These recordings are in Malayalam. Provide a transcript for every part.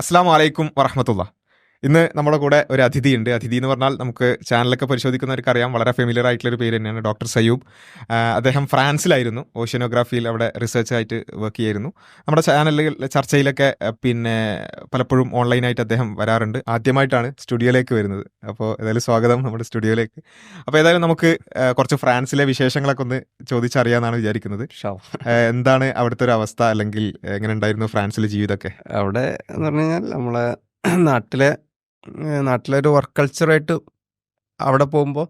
അസ്സാം വലൈക്കും വറഹമത്തുള്ള ഇന്ന് നമ്മുടെ കൂടെ ഒരു അതിഥി ഉണ്ട് അതിഥി എന്ന് പറഞ്ഞാൽ നമുക്ക് ചാനലൊക്കെ പരിശോധിക്കുന്നവർക്ക് അറിയാം. വളരെ ഫെമിലിയർ ആയിട്ടുള്ള ഒരു പേര് തന്നെയാണ് ഡോക്ടർ സയൂബ്. അദ്ദേഹം ഫ്രാൻസിലായിരുന്നു. ഓഷ്യനോഗ്രാഫിയിൽ അവിടെ റിസർച്ച് ആയിട്ട് വർക്ക് ചെയ്യായിരുന്നു നമ്മുടെ ചാനലിൽ ചർച്ചയിലൊക്കെ പിന്നെ പലപ്പോഴും ഓൺലൈനായിട്ട് അദ്ദേഹം വരാറുണ്ട്. ആദ്യമായിട്ടാണ് സ്റ്റുഡിയോയിലേക്ക് വരുന്നത്. അപ്പോൾ ഏതായാലും സ്വാഗതം നമ്മുടെ സ്റ്റുഡിയോയിലേക്ക്. അപ്പോൾ ഏതായാലും നമുക്ക് കുറച്ച് ഫ്രാൻസിലെ വിശേഷങ്ങളൊക്കെ ഒന്ന് ചോദിച്ചറിയാമെന്നാണ് വിചാരിക്കുന്നത്. എന്താണ് അവിടുത്തെ ഒരു അവസ്ഥ? അല്ലെങ്കിൽ എങ്ങനെ ഉണ്ടായിരുന്നു ഫ്രാൻസിലെ ജീവിതമൊക്കെ? അവിടെ എന്ന് പറഞ്ഞു കഴിഞ്ഞാൽ നമ്മളെ നാട്ടിലെ ഏഹ് നാട്ടിലെ ഒരു വർക്ക് കൾച്ചറായിട്ട് അവിടെ പോകുമ്പോൾ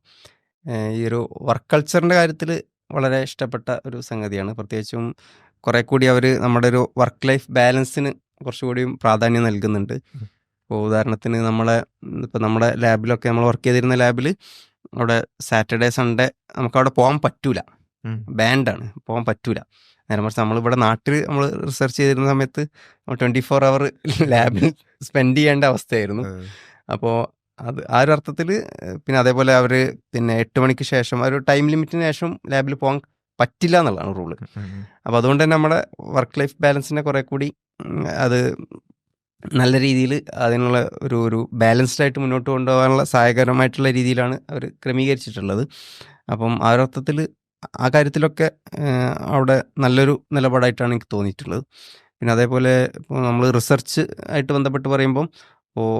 ഈ ഒരു വർക്ക് കൾച്ചറിന്റെ കാര്യത്തിൽ വളരെ ഇഷ്ടപ്പെട്ട ഒരു സംഗതിയാണ്. പ്രത്യേകിച്ചും കുറേ കൂടി അവർ നമ്മുടെ ഒരു വർക്ക് ലൈഫ് ബാലൻസിന് കുറച്ചുകൂടിയും പ്രാധാന്യം നൽകുന്നുണ്ട്. ഇപ്പോൾ ഉദാഹരണത്തിന് നമ്മളെ ഇപ്പോൾ നമ്മുടെ ലാബിലൊക്കെ നമ്മൾ വർക്ക് ചെയ്തിരുന്ന ലാബിൽ അവിടെ സാറ്റർഡേ സൺഡേ നമുക്ക് അവിടെ പോകാൻ പറ്റൂല. ബാൻഡാണ് പോകാൻ പറ്റൂല. നേരെ മറിച്ച് നമ്മളിവിടെ നാട്ടിൽ നമ്മൾ റിസർച്ച് ചെയ്തിരുന്ന സമയത്ത് ട്വന്റി ഫോർ അവർ ലാബിൽ സ്പെൻഡ് ചെയ്യേണ്ട അവസ്ഥയായിരുന്നു. അപ്പോൾ അത് ആ ഒരു അർത്ഥത്തിൽ പിന്നെ അതേപോലെ അവർ പിന്നെ എട്ട് മണിക്ക് ശേഷം ആ ഒരു ടൈം ലിമിറ്റിന് ശേഷം ലാബിൽ പോകാൻ പറ്റില്ല എന്നുള്ളതാണ് റൂൾ അപ്പോൾ അതുകൊണ്ട് തന്നെ നമ്മുടെ വർക്ക് ലൈഫ് ബാലൻസിനെ കുറേ കൂടി അത് നല്ല രീതിയിൽ അതിനുള്ള ഒരു ഒരു ബാലൻസ്ഡ് ആയിട്ട് മുന്നോട്ട് കൊണ്ടുപോകാനുള്ള സഹായകരമായിട്ടുള്ള രീതിയിലാണ് അവർ ക്രമീകരിച്ചിട്ടുള്ളത്. അപ്പം ആ ഒരു അർത്ഥത്തിൽ ആ കാര്യത്തിലൊക്കെ അവിടെ നല്ലൊരു നിലപാടായിട്ടാണ് എനിക്ക് തോന്നിയിട്ടുള്ളത്. പിന്നെ അതേപോലെ ഇപ്പോൾ നമ്മൾ റിസർച്ച് ആയിട്ട് ബന്ധപ്പെട്ട് പറയുമ്പം ഇപ്പോൾ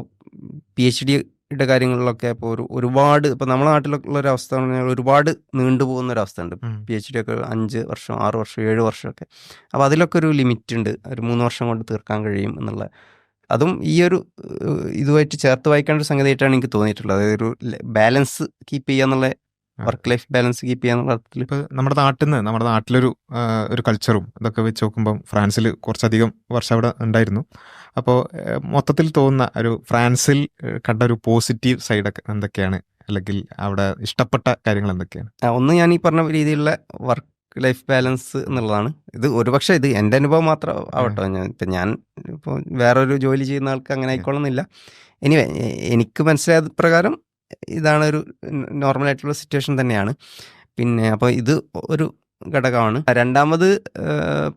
പി എച്ച് ഡിയുടെ കാര്യങ്ങളിലൊക്കെ ഇപ്പോൾ ഒരു ഒരുപാട് ഇപ്പോൾ നമ്മുടെ നാട്ടിലുള്ള ഒരു അവസ്ഥ എന്ന് പറഞ്ഞാൽ ഒരുപാട് നീണ്ടുപോകുന്ന ഒരു അവസ്ഥ ഉണ്ട് പി എച്ച് ഡി ഒക്കെ അഞ്ച് വർഷം ആറ് വർഷം ഏഴ് വർഷമൊക്കെ. അപ്പോൾ അതിലൊക്കെ ഒരു ലിമിറ്റ് ഉണ്ട് ഒരു മൂന്ന് വർഷം കൊണ്ട് തീർക്കാൻ കഴിയും എന്നുള്ള. അതും ഈ ഒരു ഇതുമായിട്ട് ചേർത്ത് വായിക്കേണ്ട ഒരു സംഗതിയായിട്ടാണ് എനിക്ക് തോന്നിയിട്ടുള്ളത്. അതായത് ഒരു ബാലൻസ് കീപ്പ് ചെയ്യുക എന്നുള്ള വർക്ക് ലൈഫ് ബാലൻസ് കീപ്പ് ചെയ്യുക എന്നുള്ള അർത്ഥത്തിൽ ഇപ്പോൾ നമ്മുടെ നാട്ടിൽ നിന്ന് നമ്മുടെ നാട്ടിലൊരു ഒരു കൾച്ചറും ഇതൊക്കെ വെച്ച് നോക്കുമ്പം ഫ്രാൻസിൽ കുറച്ചധികം വർഷം അവിടെ ഉണ്ടായിരുന്നു. അപ്പോൾ മൊത്തത്തിൽ തോന്നുന്ന ഒരു ഫ്രാൻസിൽ കണ്ട ഒരു പോസിറ്റീവ് സൈഡൊക്കെ എന്തൊക്കെയാണ്? അല്ലെങ്കിൽ അവിടെ ഇഷ്ടപ്പെട്ട കാര്യങ്ങൾ എന്തൊക്കെയാണ്? ഒന്ന് ഞാൻ ഈ പറഞ്ഞ രീതിയിലുള്ള വർക്ക് ലൈഫ് ബാലൻസ് എന്നുള്ളതാണ്. ഇത് ഒരുപക്ഷെ ഇത് എന്റെ അനുഭവം മാത്രം ആവട്ടോ. ഞാൻ ഇപ്പം ഞാൻ ഇപ്പോൾ വേറൊരു ജോലി ചെയ്യുന്ന ആൾക്ക് അങ്ങനെ ആയിക്കോളുന്നില്ല എനിവേ എനിക്ക് മനസ്സിലായത് പ്രകാരം ഇതാണ് ഒരു നോർമൽ ആയിട്ടുള്ള സിറ്റുവേഷൻ തന്നെയാണ്. പിന്നെ അപ്പോൾ ഇത് ഒരു ഘടകമാണ്. രണ്ടാമത്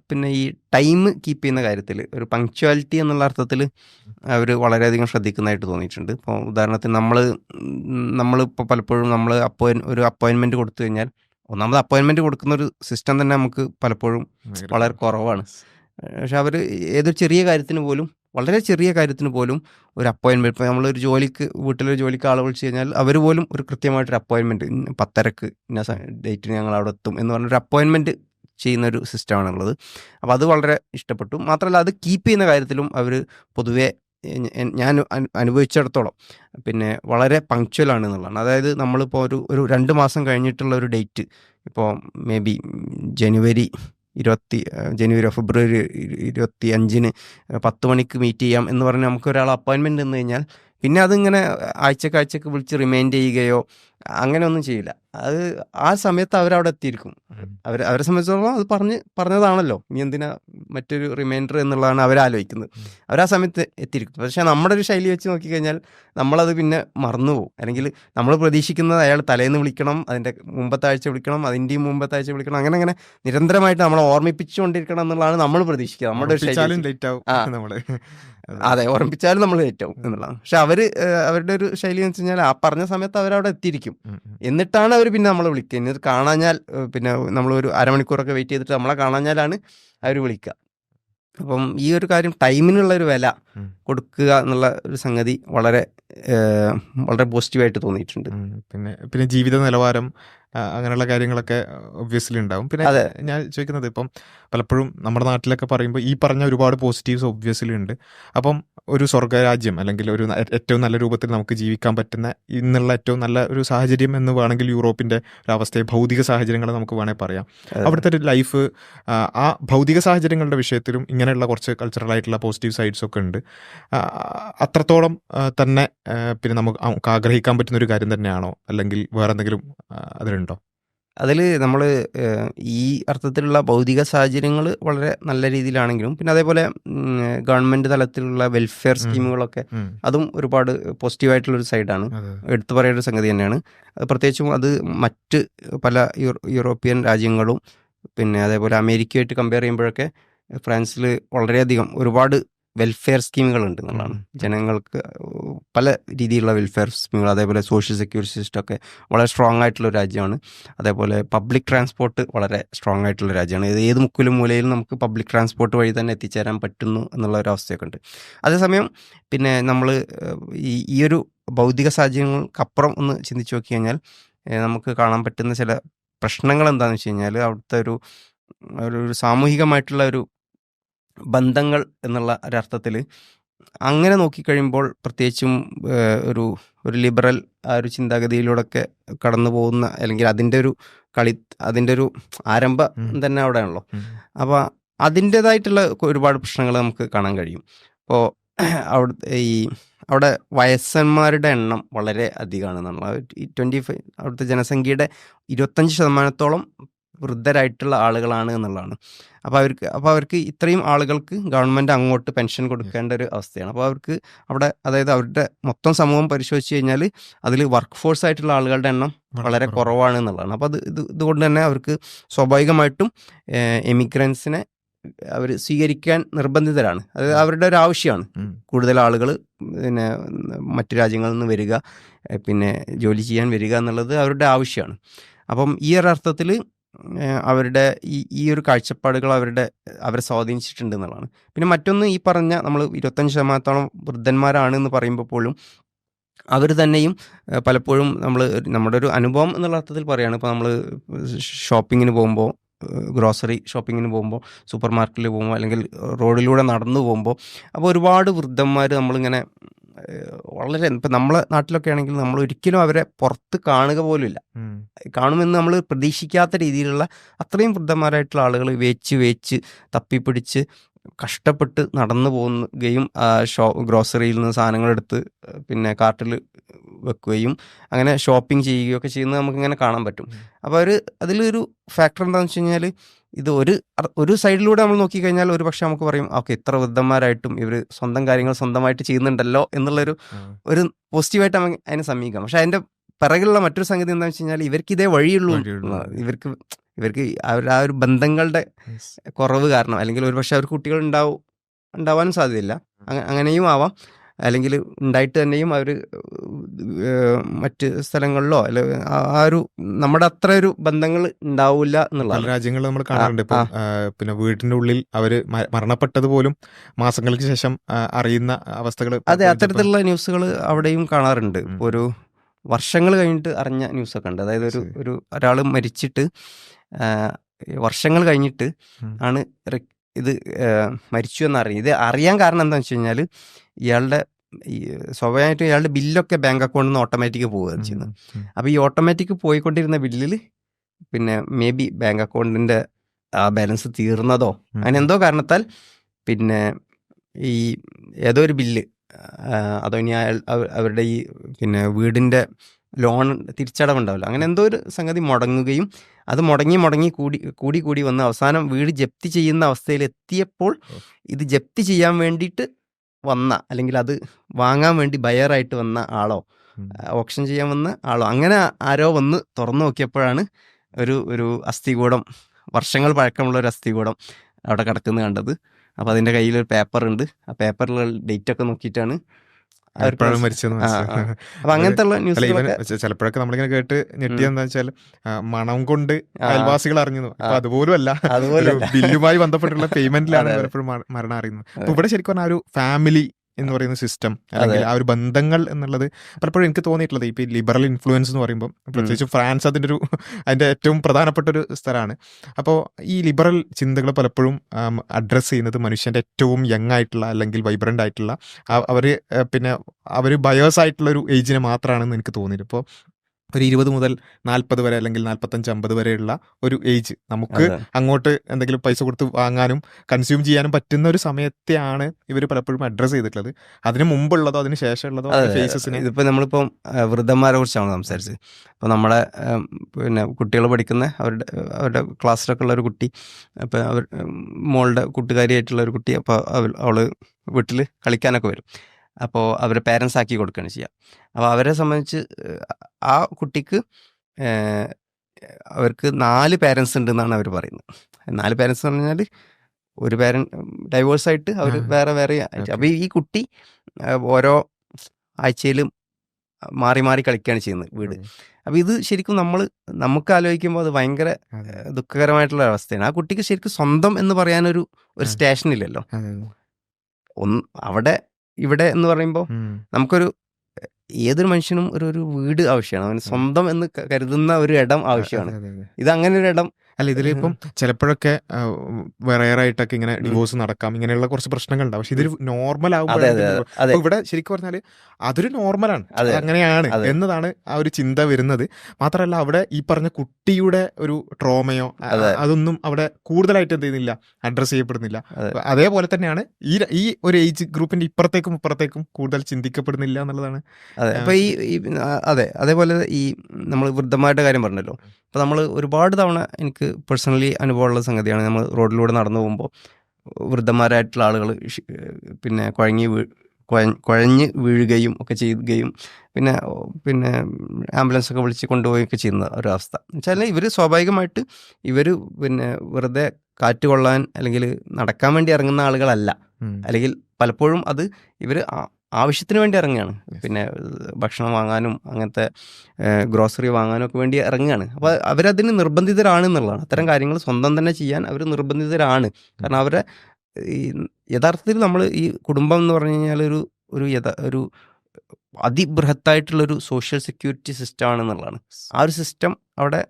പിന്നെ ഈ ടൈം കീപ്പ് ചെയ്യുന്ന കാര്യത്തിൽ ഒരു പങ്ക്ച്വാലിറ്റി എന്നുള്ള അർത്ഥത്തിൽ അവർ വളരെയധികം ശ്രദ്ധിക്കുന്നതായിട്ട് തോന്നിയിട്ടുണ്ട്. ഇപ്പോൾ ഉദാഹരണത്തിന് നമ്മൾ നമ്മളിപ്പോൾ പലപ്പോഴും നമ്മൾ അപ്പോയിൻ ഒരു അപ്പോയിൻമെന്റ് കൊടുത്തു കഴിഞ്ഞാൽ ഒന്നാമത് അപ്പോയിൻമെന്റ് കൊടുക്കുന്ന ഒരു സിസ്റ്റം തന്നെ നമുക്ക് പലപ്പോഴും വളരെ കുറവാണ്. പക്ഷെ അവർ ഏതൊരു ചെറിയ കാര്യത്തിന് പോലും വളരെ ചെറിയ കാര്യത്തിന് പോലും ഒരു അപ്പോയിൻമെന്റ് ഇപ്പോൾ നമ്മളൊരു ജോലിക്ക് വീട്ടിലൊരു ജോലിക്ക് ആളെ വിളിച്ച് കഴിഞ്ഞാൽ അവർ പോലും ഒരു കൃത്യമായിട്ടൊരു അപ്പോയിൻമെന്റ് പത്തരക്ക് ഇന്ന ഡേറ്റിന് ഞങ്ങൾ അവിടെ എത്തും എന്ന് പറഞ്ഞൊരു അപ്പോയിൻമെന്റ് ചെയ്യുന്ന ഒരു സിസ്റ്റമാണുള്ളത് അപ്പോൾ അത് വളരെ ഇഷ്ടപ്പെട്ടു. മാത്രമല്ല അത് കീപ്പ് ചെയ്യുന്ന കാര്യത്തിലും അവർ പൊതുവേ ഞാൻ അനുഭവിച്ചിടത്തോളം പിന്നെ വളരെ പങ്ക്ച്വൽ ആണ് എന്നുള്ളതാണ്. അതായത് നമ്മളിപ്പോൾ ഒരു ഒരു രണ്ട് മാസം കഴിഞ്ഞിട്ടുള്ള ഒരു ഡേറ്റ് ഇപ്പോൾ മേ ബി ജനുവരി ഇരുപത്തി ജനുവരി ഫെബ്രുവരി ഇരു- ഇരുപത്തി അഞ്ചിന് പത്ത് മണിക്ക് മീറ്റ് ചെയ്യാം എന്ന് പറഞ്ഞ് നമുക്ക് ഒരാൾ അപ്പോയിൻമെന്റ് തന്നു കഴിഞ്ഞാൽ പിന്നെ അതിങ്ങനെ ആഴ്ചക്കാഴ്ചക്ക് ആഴ്ചക്ക് വിളിച്ച് റിമൈൻഡ് ചെയ്യുകയോ അങ്ങനെ ഒന്നും ചെയ്യില്ല. അത് ആ സമയത്ത് അവരവിടെ എത്തിയിരിക്കും. അവർ അവരെ സംബന്ധിച്ചിടത്തോളം അത് പറഞ്ഞ് പറഞ്ഞതാണല്ലോ. ഇനി എന്തിനാ മറ്റൊരു റിമൈൻഡർ എന്നുള്ളതാണ് അവർ ആലോചിക്കുന്നത്. അവർ ആ സമയത്ത് എത്തിയിരിക്കും. പക്ഷേ നമ്മുടെ ഒരു ശൈലി വെച്ച് നോക്കിക്കഴിഞ്ഞാൽ നമ്മളത് പിന്നെ മറന്നുപോകും. അല്ലെങ്കിൽ നമ്മൾ പ്രതീക്ഷിക്കുന്നത് അയാൾ തലേന്ന് വിളിക്കണം അതിന്റെ മുമ്പത്തെ ആഴ്ച വിളിക്കണം അതിന്റെയും മുമ്പത്തെ ആഴ്ച വിളിക്കണം അങ്ങനെ അങ്ങനെ നിരന്തരമായിട്ട് നമ്മളെ ഓർമ്മിപ്പിച്ചുകൊണ്ടിരിക്കണം എന്നുള്ളതാണ് നമ്മൾ പ്രതീക്ഷിക്കുക. നമ്മുടെ ഒരു ശൈലി. ലേറ്റ് ആവും. അതെ ഓർമ്മിപ്പിച്ചാലും നമ്മൾ ഏറ്റവും എന്നുള്ളതാണ്. പക്ഷെ അവർ അവരുടെ ഒരു ശൈലി എന്ന് വെച്ച് കഴിഞ്ഞാൽ ആ പറഞ്ഞ സമയത്ത് അവരവിടെ എത്തിയിരിക്കും. ഉം. എന്നിട്ടാണ് അവർ പിന്നെ നമ്മളെ വിളിക്കുക. എന്നിട്ട് കാണാഞ്ഞാൽ പിന്നെ നമ്മളൊരു അരമണിക്കൂറൊക്കെ വെയിറ്റ് ചെയ്തിട്ട് നമ്മളെ കാണാഞ്ഞാലാണ് അവർ വിളിക്കുക. അപ്പം ഈ ഒരു കാര്യം ടൈമിനുള്ള ഒരു വില കൊടുക്കുക എന്നുള്ള ഒരു സംഗതി വളരെ വളരെ പോസിറ്റീവായിട്ട് തോന്നിയിട്ടുണ്ട്. പിന്നെ പിന്നെ ജീവിത നിലവാരം അങ്ങനെയുള്ള കാര്യങ്ങളൊക്കെ ഒബ്വിയസ്ലി ഉണ്ടാവും. പിന്നെ. ഞാൻ ചോദിക്കുന്നത് ഇപ്പം പലപ്പോഴും നമ്മുടെ നാട്ടിലൊക്കെ പറയുമ്പോൾ ഈ പറഞ്ഞ ഒരുപാട് പോസിറ്റീവ്സ് ഒബ്വിയസ്ലി ഉണ്ട്. അപ്പം ഒരു സ്വർഗരാജ്യം അല്ലെങ്കിൽ ഒരു ഏറ്റവും നല്ല രൂപത്തിൽ നമുക്ക് ജീവിക്കാൻ പറ്റുന്ന ഇന്നുള്ള ഏറ്റവും നല്ല ഒരു സാഹചര്യം എന്ന് വേണമെങ്കിൽ യൂറോപ്പിന്റെ ഒരവസ്ഥയെ ഭൗതിക സാഹചര്യങ്ങൾ നമുക്ക് വേണമെങ്കിൽ പറയാം. അവിടുത്തെ ഒരു ലൈഫ് ആ ഭൗതിക സാഹചര്യങ്ങളുടെ വിഷയത്തിലും ഇങ്ങനെയുള്ള കുറച്ച് കൾച്ചറൽ ആയിട്ടുള്ള പോസിറ്റീവ് സൈഡ്സ് ഒക്കെ ഉണ്ട്. അത്രത്തോളം തന്നെ പിന്നെ നമുക്ക് ആഗ്രഹിക്കാൻ പറ്റുന്ന ഒരു കാര്യം തന്നെയാണോ? അല്ലെങ്കിൽ വേറെ എന്തെങ്കിലും അതിലുണ്ടോ? അതിൽ നമ്മൾ ഈ അർത്ഥത്തിലുള്ള ഭൗതിക സാഹചര്യങ്ങൾ വളരെ നല്ല രീതിയിലാണെങ്കിലും പിന്നെ അതേപോലെ ഗവൺമെന്റ് തലത്തിലുള്ള വെൽഫെയർ. സ്കീമുകളൊക്കെ. അതും ഒരുപാട് പോസിറ്റീവായിട്ടുള്ളൊരു സൈഡാണ്. എടുത്തു പറയേണ്ട ഒരു സംഗതി തന്നെയാണ് പ്രത്യേകിച്ചും അത് മറ്റ് പല യൂറോ- യൂറോപ്യൻ രാജ്യങ്ങളും പിന്നെ അതേപോലെ അമേരിക്കയുമായിട്ട് കമ്പയർ ചെയ്യുമ്പോഴൊക്കെ ഫ്രാൻസിൽ വളരെയധികം ഒരുപാട് വെൽഫെയർ സ്കീമുകളുണ്ട് എന്നുള്ളതാണ്. ജനങ്ങൾക്ക് പല രീതിയിലുള്ള വെൽഫെയർ സ്കീമുകൾ അതേപോലെ സോഷ്യൽ സെക്യൂരിറ്റി സിസ്റ്റം ഒക്കെ വളരെ സ്ട്രോങ് ആയിട്ടുള്ള രാജ്യമാണ്. അതേപോലെ പബ്ലിക് ട്രാൻസ്പോർട്ട് വളരെ സ്ട്രോങ് ആയിട്ടുള്ള രാജ്യമാണ്. ഇത് ഏത് മുക്കിലും മൂലയിലും നമുക്ക് പബ്ലിക് ട്രാൻസ്പോർട്ട് വഴി തന്നെ എത്തിച്ചേരാൻ പറ്റുന്നു എന്നുള്ള ഒരു അവസ്ഥയൊക്കെ ഉണ്ട്. അതേസമയം പിന്നെ നമ്മൾ ഈ ഈ ഒരു ഭൗതിക സാഹചര്യങ്ങൾക്കപ്പുറം ഒന്ന് ചിന്തിച്ചു നോക്കി കഴിഞ്ഞാൽ നമുക്ക് കാണാൻ പറ്റുന്ന ചില പ്രശ്നങ്ങൾ എന്താണെന്ന് വെച്ച് കഴിഞ്ഞാൽ അവിടുത്തെ ഒരു ഒരു സാമൂഹികമായിട്ടുള്ള ഒരു ബന്ധങ്ങൾ എന്നുള്ള ഒരർത്ഥത്തിൽ അങ്ങനെ നോക്കിക്കഴിയുമ്പോൾ പ്രത്യേകിച്ചും ഒരു ഒരു ലിബറൽ ആ ഒരു ചിന്താഗതിയിലൂടെയൊക്കെ കടന്നു പോകുന്ന അല്ലെങ്കിൽ അതിന്റെ ഒരു കളി അതിന്റെ ഒരു ആരംഭം തന്നെ അവിടെയാണല്ലോ. അപ്പോൾ അതിന്റേതായിട്ടുള്ള ഒരുപാട് പ്രശ്നങ്ങൾ നമുക്ക് കാണാൻ കഴിയും. അപ്പോൾ അവിടെ ഈ അവിടെ വയസ്സന്മാരുടെ എണ്ണം വളരെ അധികമാണ് നമ്മൾ ട്വന്റി ഫൈവ് അവിടുത്തെ ജനസംഖ്യയുടെ ഇരുപത്തഞ്ച് ശതമാനത്തോളം വൃദ്ധരായിട്ടുള്ള ആളുകളാണ് എന്നുള്ളതാണ്. അപ്പോൾ അവർക്ക് അപ്പോൾ അവർക്ക് ഇത്രയും ആളുകൾക്ക് ഗവൺമെന്റ് അങ്ങോട്ട് പെൻഷൻ കൊടുക്കേണ്ട ഒരു അവസ്ഥയാണ്. അപ്പോൾ അവർക്ക് അവിടെ അതായത് അവരുടെ മൊത്തം സമൂഹം പരിശോധിച്ച് കഴിഞ്ഞാൽ അതിൽ വർക്ക് ഫോഴ്സ് ആയിട്ടുള്ള ആളുകളുടെ എണ്ണം വളരെ കുറവാണ്. എന്നുള്ളതാണ്. അപ്പോൾ അത് ഇത് ഇതുകൊണ്ട് തന്നെ അവർക്ക് സ്വാഭാവികമായിട്ടും എമിഗ്രൻസിനെ അവർ സ്വീകരിക്കാൻ നിർബന്ധിതരാണ്. അത് അവരുടെ ഒരു ആവശ്യമാണ്. കൂടുതൽ ആളുകൾ പിന്നെ മറ്റു രാജ്യങ്ങളിൽ നിന്ന് വരിക പിന്നെ ജോലി ചെയ്യാൻ വരിക എന്നുള്ളത് അവരുടെ ആവശ്യമാണ്. അപ്പം ഈ ഒരു അർത്ഥത്തിൽ അവരുടെ ഈ ഈ ഒരു കാഴ്ചപ്പാടുകൾ അവരുടെ അവരെ സ്വാധീനിച്ചിട്ടുണ്ട് എന്നുള്ളതാണ്. പിന്നെ മറ്റൊന്ന് ഈ പറഞ്ഞ നമ്മൾ ഇരുപത്തഞ്ച് ശതമാനത്തോളം വൃദ്ധന്മാരാണ് എന്ന് പറയുമ്പോൾ പോലും അവർ തന്നെയും പലപ്പോഴും നമ്മൾ നമ്മുടെ ഒരു അനുഭവം എന്നുള്ള അർത്ഥത്തിൽ പറയുകയാണ്. ഇപ്പോൾ നമ്മൾ ഷോപ്പിങ്ങിന് പോകുമ്പോൾ ഗ്രോസറി ഷോപ്പിങ്ങിന് പോകുമ്പോൾ സൂപ്പർ മാർക്കറ്റിൽ പോകുമ്പോൾ അല്ലെങ്കിൽ റോഡിലൂടെ നടന്നു പോകുമ്പോൾ അപ്പോൾ ഒരുപാട് വൃദ്ധന്മാർ നമ്മളിങ്ങനെ വളരെ ഇപ്പം നമ്മളെ നാട്ടിലൊക്കെ ആണെങ്കിൽ നമ്മൾ ഒരിക്കലും അവരെ പുറത്ത് കാണുക പോലും ഇല്ല കാണുമെന്ന് നമ്മൾ പ്രതീക്ഷിക്കാത്ത രീതിയിലുള്ള അത്രയും വൃദ്ധന്മാരായിട്ടുള്ള ആളുകൾ വേച്ച് വേച്ച് തപ്പിപ്പിടിച്ച് കഷ്ടപ്പെട്ട് നടന്നു പോകുകയും ഷോ ഗ്രോസറിയിൽ നിന്ന് സാധനങ്ങൾ എടുത്ത് പിന്നെ കാർട്ടിൽ വെക്കുകയും അങ്ങനെ ഷോപ്പിംഗ് ചെയ്യുകയൊക്കെ ചെയ്യുന്നത് നമുക്കിങ്ങനെ കാണാൻ പറ്റും. അപ്പോൾ അവർ അതിലൊരു ഫാക്ടർ എന്താണെന്ന് വെച്ച് കഴിഞ്ഞാൽ ഇത് ഒരു ഒരു സൈഡിലൂടെ നമ്മൾ നോക്കിക്കഴിഞ്ഞാൽ ഒരു പക്ഷെ നമുക്ക് പറയും ഓക്കെ ഇത്ര വൃദ്ധന്മാരായിട്ടും ഇവർ സ്വന്തം കാര്യങ്ങൾ സ്വന്തമായിട്ട് ചെയ്യുന്നുണ്ടല്ലോ എന്നുള്ളൊരു. ഒരു പോസിറ്റീവായിട്ട് നമുക്ക് അതിനെ സമീപിക്കാം. പക്ഷെ അതിന്റെ പിറകിലുള്ള മറ്റൊരു സംഗതി എന്താണെന്ന് വെച്ച് കഴിഞ്ഞാൽ ഇവർക്ക് ഇതേ വഴിയുള്ളൂ. ഇവർക്ക് ഇവർക്ക് അവർ ആ ഒരു ബന്ധങ്ങളുടെ കുറവ് കാരണം അല്ലെങ്കിൽ ഒരു പക്ഷെ അവർക്ക് കുട്ടികൾ ഉണ്ടാവും ഉണ്ടാവാനും സാധ്യതയില്ല. അങ്ങനെയും ആവാം. അല്ലെങ്കിൽ ഉണ്ടായിട്ട് തന്നെയും അവർ മറ്റ് സ്ഥലങ്ങളിലോ അല്ലെ ആ ഒരു നമ്മുടെ അത്ര ഒരു ബന്ധങ്ങൾ ഉണ്ടാവില്ല എന്നുള്ള രാജ്യങ്ങൾ നമ്മൾ കാണാറുണ്ട്. ഇപ്പം പിന്നെ വീടിന്റെ ഉള്ളിൽ അവർ മ- മരണപ്പെട്ടത് പോലും മാസങ്ങൾക്ക് ശേഷം അറിയുന്ന അവസ്ഥകൾ അതെ അത്തരത്തിലുള്ള ന്യൂസുകൾ അവിടെയും കാണാറുണ്ട്. ഒരു വർഷങ്ങൾ കഴിഞ്ഞിട്ട് അറിഞ്ഞ ന്യൂസൊക്കെ ഉണ്ട്. അതായത് ഒരു ഒരു ഒരാൾ മരിച്ചിട്ട് വർഷങ്ങൾ കഴിഞ്ഞിട്ട് ആണ് ഇത് മരിച്ചു എന്നറിയും ഇത് അറിയാൻ കാരണം എന്താണെന്ന് വെച്ച് കഴിഞ്ഞാൽ ഇയാളുടെ ഈ സ്വാഭാവികമായിട്ടും ഇയാളുടെ ബില്ലൊക്കെ ബാങ്ക് അക്കൗണ്ടിൽ നിന്ന് ഓട്ടോമാറ്റിക് പോവുകയാണ് ചെയ്യുന്നത്. അപ്പോൾ ഈ ഓട്ടോമാറ്റിക് പോയിക്കൊണ്ടിരുന്ന ബില്ലിൽ പിന്നെ മേ ബി ബാങ്ക് അക്കൗണ്ടിന്റെ ആ ബാലൻസ് തീർന്നതോ അങ്ങനെ എന്തോ കാരണത്താൽ പിന്നെ ഈ ഏതോ ഒരു ബില്ല് അതോ ഇനി അയാൾ അവരുടെ ഈ പിന്നെ വീടിന്റെ ലോൺ തിരിച്ചടവുണ്ടാവില്ല. അങ്ങനെ എന്തോ ഒരു സംഗതി മുടങ്ങുകയും അത് മുടങ്ങി മുടങ്ങി കൂടി കൂടി കൂടി വന്ന് അവസാനം വീട് ജപ്തി ചെയ്യുന്ന അവസ്ഥയിൽ എത്തിയപ്പോൾ ഇത് ജപ്തി ചെയ്യാൻ വേണ്ടിയിട്ട് വന്ന അല്ലെങ്കിൽ അത് വാങ്ങാൻ വേണ്ടി ബയറായിട്ട് വന്ന ആളോ ഓപ്ഷൻ ചെയ്യാൻ വന്ന ആളോ അങ്ങനെ ആരോ വന്ന് തുറന്നു നോക്കിയപ്പോഴാണ് ഒരു ഒരു അസ്ഥികൂടം വർഷങ്ങൾ പഴക്കമുള്ള ഒരു അസ്ഥികൂടം അവിടെ കിടക്കുന്നത് കണ്ടത്. അപ്പോൾ അതിന്റെ കയ്യിൽ ഒരു പേപ്പർ ഉണ്ട്. ആ പേപ്പറിലുള്ള ഡേറ്റ് ഒക്കെ നോക്കിയിട്ടാണ് അങ്ങനത്തെ ഉള്ള ചിലപ്പോഴൊക്കെ നമ്മളിങ്ങനെ കേട്ട് ഞെട്ടിയെന്താ വെച്ചാൽ മണം കൊണ്ട്. അയൽവാസികൾ അറിഞ്ഞു അപ്പൊ അതുപോലും അല്ല ബില്ലുമായി ബന്ധപ്പെട്ടുള്ള പേയ്മെന്റിലാണ്. പലപ്പോഴും മരണം അറിയുന്നത്. ഇവിടെ ശരിക്കും പറഞ്ഞാൽ ഒരു ഫാമിലി എന്ന് പറയുന്ന സിസ്റ്റം അല്ലെങ്കിൽ ആ ഒരു ബന്ധങ്ങൾ എന്നുള്ളത് പലപ്പോഴും എനിക്ക് തോന്നിയിട്ടുള്ളത്. ഇപ്പൊ ലിബറൽ ഇൻഫ്ലുവൻസ് എന്ന് പറയുമ്പോൾ പ്രത്യേകിച്ച് ഫ്രാൻസ് അതിന്റെ ഒരു അതിന്റെ ഏറ്റവും പ്രധാനപ്പെട്ട ഒരു സ്ഥലമാണ്. അപ്പോൾ ഈ ലിബറൽ ചിന്തകൾ പലപ്പോഴും അഡ്രസ്സ് ചെയ്യുന്നത് മനുഷ്യന്റെ ഏറ്റവും യങ് ആയിട്ടുള്ള അല്ലെങ്കിൽ വൈബ്രന്റ് ആയിട്ടുള്ള അവർ പിന്നെ അവർ ബയോസ് ആയിട്ടുള്ള ഒരു ഏജിനെ മാത്രമാണെന്ന് എനിക്ക് തോന്നിയിട്ട് ഇപ്പോൾ ഒരു ഇരുപത് മുതൽ നാൽപ്പത് വരെ അല്ലെങ്കിൽ നാൽപ്പത്തഞ്ച് അമ്പത് വരെയുള്ള ഒരു ഏജ് നമുക്ക് അങ്ങോട്ട് എന്തെങ്കിലും പൈസ കൊടുത്ത് വാങ്ങാനും കൺസ്യൂം ചെയ്യാനും പറ്റുന്ന ഒരു സമയത്തെയാണ് ഇവർ പലപ്പോഴും അഡ്രസ്സ് ചെയ്തിട്ടുള്ളത്. അതിന് മുമ്പുള്ളതോ അതിന് ശേഷമുള്ളതോ ഫേസസിന് ഇതിപ്പോൾ നമ്മളിപ്പം വൃദ്ധന്മാരെ കുറിച്ചാണ് സംസാരിച്ചത്. അപ്പോൾ നമ്മുടെ പിന്നെ കുട്ടികൾ പഠിക്കുന്ന അവരുടെ അവരുടെ ക്ലാസ്സിലൊക്കെ ഉള്ള ഒരു കുട്ടി അപ്പോൾ അവർ മോളുടെ കൂട്ടുകാരിയായിട്ടുള്ള ഒരു കുട്ടി അപ്പോൾ അവൾ അവൾ വീട്ടിൽ കളിക്കാനൊക്കെ വരും. അപ്പോൾ അവരെ പേരൻസ് ആക്കി കൊടുക്കുകയാണ് ചെയ്യുക അപ്പോൾ അവരെ സംബന്ധിച്ച് ആ കുട്ടിക്ക് അവർക്ക് നാല് പേരൻസ് ഉണ്ടെന്നാണ് അവർ പറയുന്നത്. നാല് പേരൻസ് എന്ന് പറഞ്ഞാൽ ഒരു പേരൻ ഡൈവേഴ്സ് ആയിട്ട് അവർ വേറെ വേറെ അപ്പോൾ ഈ കുട്ടി ഓരോ ആഴ്ചയിലും മാറി മാറി കളിക്കുകയാണ് ചെയ്യുന്നത് വീട്. അപ്പോൾ ഇത് ശരിക്കും നമ്മൾ നമുക്ക് ആലോചിക്കുമ്പോൾ അത് ഭയങ്കര ദുഃഖകരമായിട്ടുള്ള അവസ്ഥയാണ്. ആ കുട്ടിക്ക് ശരിക്കും സ്വന്തം എന്ന് പറയാനൊരു ഒരു. സ്റ്റേഷൻ ഇല്ലല്ലോ. ഒന്ന് അവിടെ ഇവിടെ എന്ന് പറയുമ്പോൾ നമുക്കൊരു ഏതൊരു മനുഷ്യനും ഒരു ഒരു വീട് ആവശ്യമാണ്. അവന് സ്വന്തം എന്ന് കരുതുന്ന ഒരു ഇടം ആവശ്യമാണ്. ഇത് അങ്ങനെ ഒരു ഇടം അല്ല ഇതിലിപ്പം ചിലപ്പോഴൊക്കെ വെറേറായിട്ടൊക്കെ ഇങ്ങനെ ഡിവോഴ്സ് നടക്കാം ഇങ്ങനെയുള്ള കുറച്ച് പ്രശ്നങ്ങൾ ഉണ്ടാവും. പക്ഷെ ഇതൊരു നോർമൽ ആകുമ്പോൾ ഇവിടെ ശരിക്കും പറഞ്ഞാൽ അതൊരു നോർമലാണ്. അതെ. അങ്ങനെയാണ് എന്നതാണ് ആ ഒരു ചിന്ത വരുന്നത്. മാത്രമല്ല അവിടെ ഈ പറഞ്ഞ കുട്ടിയുടെ ഒരു ട്രോമയോ അതൊന്നും അവിടെ കൂടുതലായിട്ട് എന്ത് ചെയ്യുന്നില്ല അഡ്രസ് ചെയ്യപ്പെടുന്നില്ല. അതേപോലെ തന്നെയാണ് ഈ ഈ ഒരു ഏജ് ഗ്രൂപ്പിന്റെ ഇപ്പുറത്തേക്കും ഇപ്പുറത്തേക്കും കൂടുതൽ ചിന്തിക്കപ്പെടുന്നില്ല എന്നുള്ളതാണ്. അതെ. ഈ ഈ, അതെ. അതേപോലെ ഈ നമ്മൾ വൃദ്ധമായിട്ട് കാര്യം പറഞ്ഞല്ലോ. അപ്പോൾ നമ്മൾ ഒരുപാട് തവണ എനിക്ക് പേഴ്സണലി അനുഭവമുള്ള സംഗതിയാണ് നമ്മൾ റോഡിലൂടെ നടന്നു പോകുമ്പോൾ വൃദ്ധന്മാരായിട്ടുള്ള ആളുകൾ പിന്നെ കുഴങ്ങി വീ കുഴഞ്ഞ് വീഴുകയും ഒക്കെ ചെയ്യുകയും പിന്നെ പിന്നെ ആംബുലൻസ് ഒക്കെ വിളിച്ച് കൊണ്ടുപോവുകയൊക്കെ ചെയ്യുന്ന ഒരവസ്ഥ. വെച്ചാൽ ഇവർ സ്വാഭാവികമായിട്ട് ഇവർ പിന്നെ വെറുതെ കാറ്റ് കൊള്ളാൻ അല്ലെങ്കിൽ നടക്കാൻ വേണ്ടി ഇറങ്ങുന്ന ആളുകളല്ല. അല്ലെങ്കിൽ പലപ്പോഴും അത് ഇവർ ആവശ്യത്തിന് വേണ്ടി ഇറങ്ങുകയാണ്. പിന്നെ ഭക്ഷണം വാങ്ങാനും അങ്ങനത്തെ ഗ്രോസറി വാങ്ങാനും ഒക്കെ വേണ്ടി ഇറങ്ങുകയാണ്. അപ്പോൾ അവരതിന് നിർബന്ധിതരാണ് എന്നുള്ളതാണ്. അത്തരം കാര്യങ്ങൾ സ്വന്തം തന്നെ ചെയ്യാൻ അവർ നിർബന്ധിതരാണ്. കാരണം അവരെ ഈ യഥാർത്ഥത്തിൽ നമ്മൾ ഈ കുടുംബം എന്ന് പറഞ്ഞു കഴിഞ്ഞാൽ ഒരു ഒരു യഥാ ഒരു അതിബൃഹത്തായിട്ടുള്ളൊരു സോഷ്യൽ സെക്യൂരിറ്റി സിസ്റ്റം ആണെന്നുള്ളതാണ്. ആ ഒരു സിസ്റ്റം അവിടെ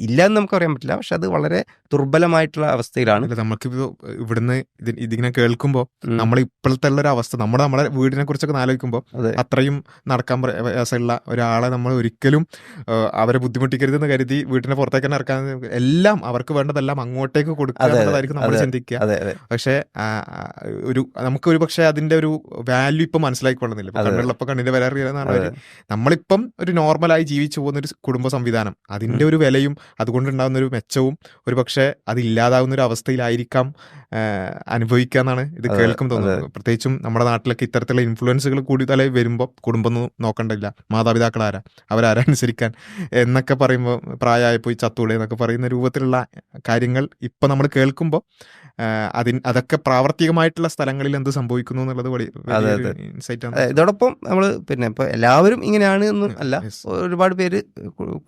ഇല്ല എന്ന് നമുക്ക് പറയാൻ പറ്റില്ല. പക്ഷെ അത് വളരെ ദുർബലമായിട്ടുള്ള അവസ്ഥയിലാണ്. നമുക്കിപ്പോ ഇവിടുന്ന് ഇത് ഇതിങ്ങനെ കേൾക്കുമ്പോ ഉം. നമ്മൾ ഇപ്പോഴത്തെ ഉള്ള ഒരു അവസ്ഥ നമ്മുടെ നമ്മുടെ വീടിനെ കുറിച്ചൊക്കെ ആലോചിക്കുമ്പോൾ അത്രയും നടക്കാൻ പ്ര- പ്രയാസമുള്ള ഒരാളെ നമ്മൾ ഒരിക്കലും അവരെ ബുദ്ധിമുട്ടിക്കരുതെന്ന് കരുതി വീട്ടിനെ പുറത്തേക്ക് തന്നെ ഇറക്കാൻ എല്ലാം അവർക്ക് വേണ്ടതെല്ലാം അങ്ങോട്ടേക്ക് എന്നുള്ളതായിരിക്കും നമ്മൾ ചിന്തിക്കുക. പക്ഷേ ഒരു നമുക്ക് ഒരു പക്ഷെ അതിന്റെ ഒരു വാല്യൂ ഇപ്പം മനസ്സിലാക്കിക്കൊള്ളുന്നില്ല. കണ്ണുള്ളപ്പോ കണ്ണിന്റെ വില നമ്മളിപ്പം ഒരു നോർമലായി ജീവിച്ചു പോകുന്ന ഒരു കുടുംബ സംവിധാനം അതിന്റെ ഒരു വിലയും അതുകൊണ്ടുണ്ടാകുന്ന ഒരു മെച്ചവും ഒരു പക്ഷേ അതില്ലാതാവുന്ന ഒരു അവസ്ഥയിലായിരിക്കാം അനുഭവിക്കുക എന്നാണ് ഇത് കേൾക്കും തോന്നുന്നത്. പ്രത്യേകിച്ചും നമ്മുടെ നാട്ടിലൊക്കെ ഇത്തരത്തിലുള്ള ഇൻഫ്ലുവൻസുകൾ കൂടി തലേ വരുമ്പോൾ കുടുംബം നോക്കണ്ടില്ല. മാതാപിതാക്കൾ ആരാ? അവരാരാ അനുസരിക്കാൻ എന്നൊക്കെ പറയുമ്പോൾ പ്രായമായി പോയി ചത്തൂടെ എന്നൊക്കെ പറയുന്ന രൂപത്തിലുള്ള കാര്യങ്ങൾ ഇപ്പം നമ്മൾ കേൾക്കുമ്പോൾ അതിന് അതൊക്കെ പ്രാവർത്തികമായിട്ടുള്ള സ്ഥലങ്ങളിൽ എന്ത് സംഭവിക്കുന്നു എന്നുള്ളത് ഇതോടൊപ്പം നമ്മൾ പിന്നെ ഇപ്പോൾ എല്ലാവരും ഇങ്ങനെയാണ് എന്നും അല്ല ഒരുപാട് പേര്